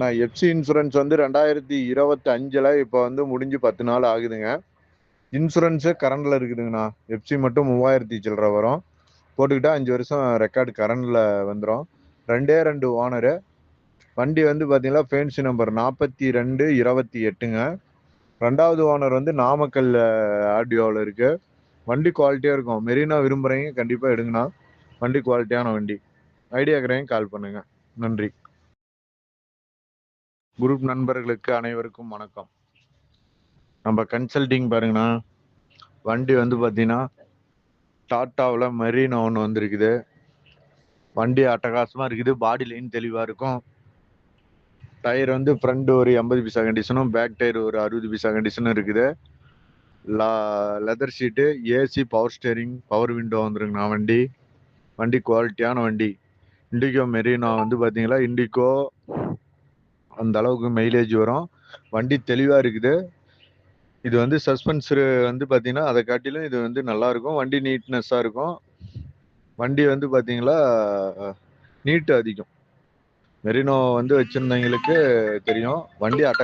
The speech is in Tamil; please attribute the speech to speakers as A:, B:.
A: நான் எஃப்சி இன்சூரன்ஸ் வந்து ரெண்டாயிரத்தி இருபத்தி அஞ்சில் இப்போ வந்து முடிஞ்சு பத்து நாள் ஆகுதுங்க. இன்சூரன்ஸு கரண்டில் இருக்குதுங்கண்ணா. எஃப்சி மட்டும் மூவாயிரத்தி சில்லற வரும். போட்டுக்கிட்டால் அஞ்சு வருஷம் ரெக்கார்டு கரண்டில் வந்துடும் ரெண்டே ரெண்டு ஓனரு வண்டி வந்து பார்த்தீங்கன்னா ஃபேன்சி நம்பர் நாற்பத்தி ரெண்டு இருபத்தி எட்டுங்க. ரெண்டாவது ஓனர் வந்து நாமக்கல் ஆடியோவில் இருக்குது வண்டி குவாலிட்டியாக இருக்கும். மெரினா விரும்புகிறீங்க கண்டிப்பாக எடுங்கண்ணா. வண்டி குவாலிட்டியான வண்டி. ஐடியாக்கிறேன் கால் பண்ணுங்க. நன்றி. குரூப் நண்பர்களுக்கு அனைவருக்கும் வணக்கம். நம்ம கன்சல்டிங் பாருங்கண்ணா. வண்டி வந்து பார்த்தீங்கன்னா டாட்டாவில் மெரினா ஒன்று வந்திருக்குது. வண்டி அட்டகாசமாக இருக்குது. பாடி லைன் தெளிவாக இருக்கும். டயர் வந்து ஃப்ரண்ட் ஒரு எண்பது பைசா கண்டிஷனும் பேக் டயர் ஒரு அறுபது பைசா கண்டிஷனும் இருக்குது. லா leather sheet AC power steering power window வந்துருங்கண்ணா வண்டி. வண்டி குவாலிட்டியான வண்டி. இண்டிகோ மெரினா வந்து பார்த்தீங்களா இண்டிகோ அந்த அளவுக்கு மைலேஜ் வரும். வண்டி தெளிவாக இருக்குது. இது வந்து சஸ்பென்சரு வந்து பார்த்தீங்கன்னா அதை காட்டிலும் இது வந்து நல்லா இருக்கும். வண்டி நீட்னஸ்ஸாக இருக்கும். வண்டி வந்து பார்த்தீங்களா நீட்டு அதிகம். மெரினோ வந்து வச்சுருந்தவங்களுக்கு தெரியும். வண்டி அட்ட